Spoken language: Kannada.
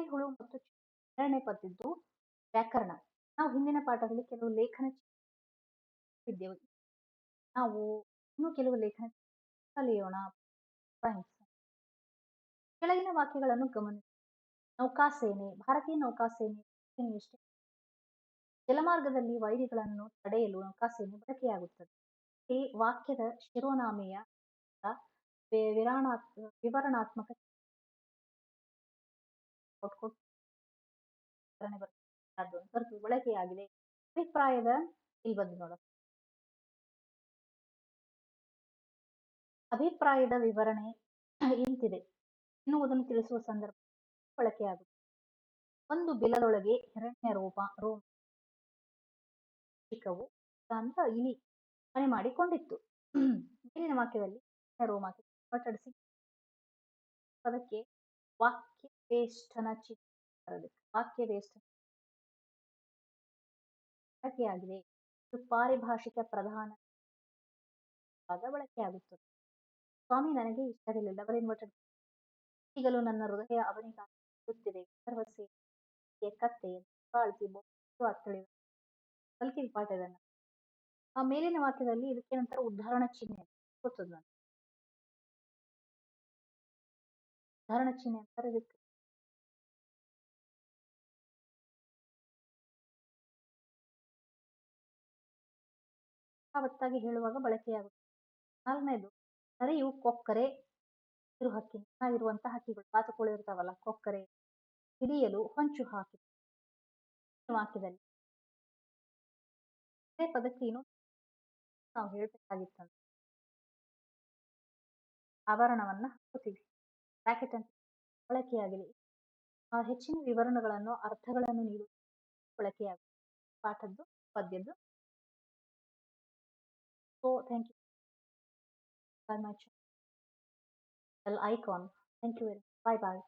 ಹುಳು ಮತ್ತು ಎರಡನೇ ವ್ಯಾಕರಣ. ನಾವು ಹಿಂದಿನ ಪಾಠದಲ್ಲಿ ಕೆಲವು ಲೇಖನ ಇದ್ದೇವೆ. ನಾವು ಇನ್ನೂ ಕೆಲವು ಲೇಖನ ಕಲಿಯೋಣ. ಕೆಳಗಿನ ವಾಕ್ಯಗಳನ್ನು ಗಮನಿಸಿ ನೌಕಾಸೇನೆ, ಭಾರತೀಯ ನೌಕಾಸೇನೆ ಜಲಮಾರ್ಗದಲ್ಲಿ ವೈರಿಗಳನ್ನು ತಡೆಯಲು ನೌಕಾಸೇನೆ ಬಳಕೆಯಾಗುತ್ತದೆ. ಈ ವಾಕ್ಯದ ಶಿರೋನಾಮೆಯ ವಿರಾಣಾತ್ಮ ವಿವರಣಾತ್ಮಕ ಬರ್ತದೆ ಬಳಕೆಯಾಗಿದೆ ಅಭಿಪ್ರಾಯದ ಇಲ್ಲಿ ಬಂದು ನೋಡ ಅಭಿಪ್ರಾಯದ ವಿವರಣೆ ಇಂತಿದೆ. ಎನ್ನುವುದನ್ನು ತಿಳಿಸುವ ಸಂದರ್ಭ ಬಳಕೆಯಾಗುತ್ತದೆ ಒಂದು ಬಿಲದೊಳಗೆ ಹಿರಣ್ಯ ರೂಪ ರೋಮ ಅಂತ ಇಲಿ ಮನೆ ಮಾಡಿಕೊಂಡಿತ್ತು. ಮೇಲಿನ ವಾಕ್ಯದಲ್ಲಿ ರೋಮಾಕೆ ಅದಕ್ಕೆ ವಾಕ್ಯ ವೇಷ್ಟನ ಚಿತ್ರ ವಾಕ್ಯ ವೇಸ್ಟ್ ಬಳಕೆಯಾಗಿದೆ ಇದು ಪಾರಿಭಾಷಿಕ ಪ್ರಧಾನ ಬಳಕೆಯಾಗುತ್ತದೆ ಸ್ವಾಮಿ ನನಗೆ ಇಷ್ಟವಿಲ್ಲ ಡಬಲ್ ಇನ್ವರ್ಟೆಡ್ ಈಗಲೂ ನನ್ನ ಹೃದಯ ಅವನಿಗಾಗುತ್ತಿದೆ ಭರವಸೆ ಕತ್ತೆ ಬಾಳ್ತಿ ಅತ್ತಳಿವೆ ಕಲ್ಕಿದ ಪಾಠ ಇದನ್ನ ಆ ಮೇಲಿನ ವಾಕ್ಯದಲ್ಲಿ ಇದಕ್ಕೆ ನಂತರ ಉದಾಹರಣ ಚಿಹ್ನೆ ಗೊತ್ತದ ನಾನು ಉದಾಹರಣ ಚಿಹ್ನೆ ಅಂತಾರೆ ಇದಕ್ಕೆ ಯಥಾವತ್ತಾಗಿ ಹೇಳುವಾಗ ಬಳಕೆಯಾಗುತ್ತೆ. ನಾಲ್ಕನೇದು ನರಿಯು ಕೊಕ್ಕರೆ ಇರು ಹಕ್ಕಿ. ಇರುವಂತಹ ಹಕ್ಕಿಗಳು, ಬಾತುಕೋಳಿ ಇರ್ತಾವಲ್ಲ, ಕೊಕ್ಕರೆ. ಹಿಡಿಯಲು ಹೊಂಚು ಹಾಕಿ. ವಾಕ್ಯದಲ್ಲಿ ಇದೇ ಪದಕ್ಕೆ ಏನು ನಾವು ಹೇಳಬೇಕಾಗಿತ್ತು ಆವರಣವನ್ನ ಹಾಕುತ್ತೀವಿ. ಬ್ರಾಕೆಟ್ ಅಂತ ಬಳಕೆಯಾಗಿದೆ ಹೆಚ್ಚಿನ ವಿವರಣೆಗಳನ್ನು, ಅರ್ಥಗಳನ್ನು ನೀಡುವ ಬಳಕೆಯಾಗಿದೆ ಪಾಠದ್ದು, ಪದ್ಯದ್ದು. So thank you by my channel. Bell icon. Thank you. Bye bye.